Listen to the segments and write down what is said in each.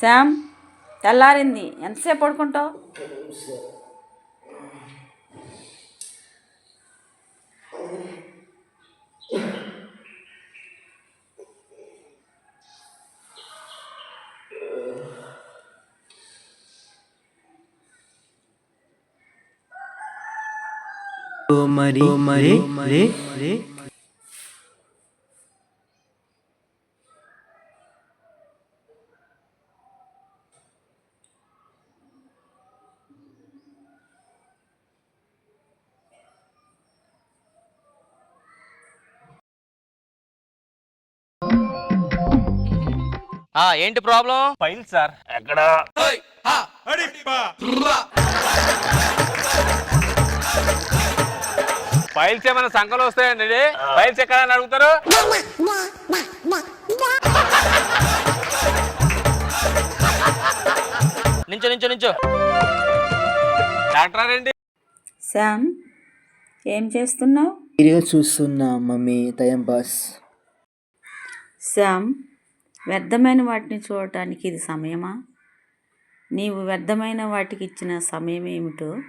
శ్యామ్ తెల్లారింది. ఎంతసేపు పడుకుంటావు? మరి మరి రే ఆ ఏంటి ప్రాబ్లం? File sir. ఎక్కడ? ఫైల్స్ ఏమైనా సంఖ్యలు వస్తాయండి? ఫైల్స్ ఎక్కడ అని అడుగుతారు? నించో నించో నించో. డాక్టర్ ఏంటి శ్యామ్ ఏం చేస్తున్నావు? వీడియో చూస్తున్నా మమ్మీ టైం పాస్. శ్యామ్ వ్యర్థమైన వాటిని చూడటానికి ఇది సమయమా? నీవు వ్యర్థమైన వాటికి ఇచ్చిన సమయం ఏమిటో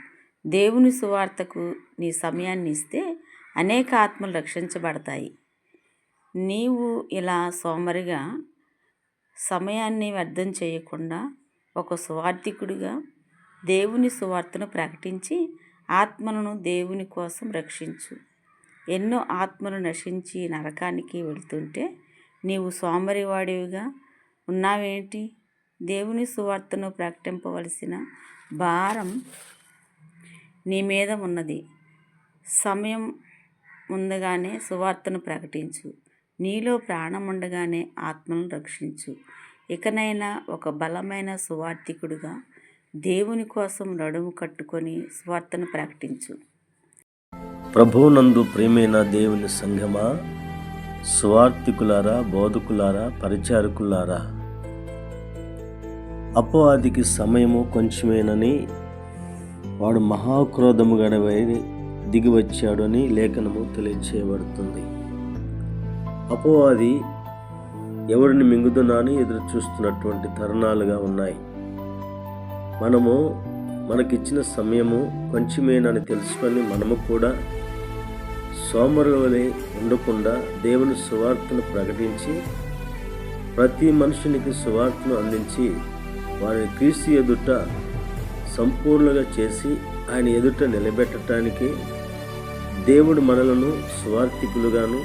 దేవుని సువార్తకు నీ సమయాన్ని ఇస్తే అనేక ఆత్మలు రక్షించబడతాయి. నీవు ఇలా సోమరిగా సమయాన్ని వ్యర్థం చేయకుండా ఒక సువార్థికుడిగా దేవుని సువార్తను ప్రకటించి ఆత్మలను దేవుని కోసం రక్షించు. ఎన్నో ఆత్మలు నశించి నరకానికి వెళ్తుంటే నీవు సోమరివాడివిగా ఉన్నావేంటి? దేవుని సువార్తను ప్రకటింపవలసిన భారం నీ మీద ఉన్నది. సమయం ముందుగానే సువార్తను ప్రకటించు. నీలో ప్రాణం ఉండగానే ఆత్మను రక్షించు. ఇకనైనా ఒక బలమైన సువార్థికుడిగా దేవుని కోసం నడుము కట్టుకొని స్వార్థను ప్రకటించు. ప్రభునందు ప్రేమైన దేవుని సంఘమా స్వార్థికులారా బోధకులారా పరిచారకులారా? అపవాదికి సమయము కొంచెమేనని వాడు మహాక్రోధము గడవై దిగివచ్చాడని అని లేఖనము తెలియచేయబడుతుంది. అపవాది ఎవరిని మింగుతున్నా అని ఎదురు చూస్తున్నటువంటి తరుణాలుగా ఉన్నాయి. మనము మనకిచ్చిన సమయము కొంచెమేనని తెలుసుకొని మనము కూడా సోమరులనే ఉండకుండా దేవుని సువార్తను ప్రకటించి ప్రతి మనుషునికి సువార్తను అందించి వారిని క్రీస్తు ఎదుట సంపూర్ణంగా చేసి ఆయన ఎదుట నిలబెట్టడానికి దేవుడు మనలను సువార్థికులుగాను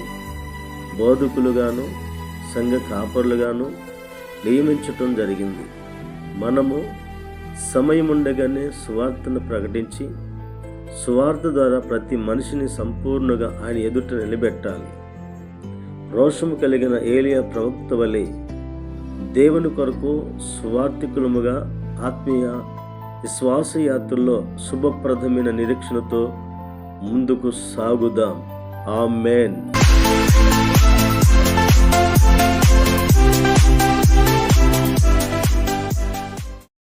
బోధకులుగాను సంఘ కాపరులుగాను నియమించటం జరిగింది. మనము సమయం ఉండగానే సువార్తను ప్రకటించి సువార్త ద్వారా ప్రతి మనిషిని సంపూర్ణంగా ఆయన ఎదుట నిలబెట్టాలి. రోషము కలిగిన ఏలియా ప్రవక్త వలె దేవుని కొరకు సువార్థికులముగా ఆత్మీయ విశ్వాసయాత్రలో శుభప్రదమైన నిరీక్షణతో ముందుకు సాగుదాం. ఆమెన్.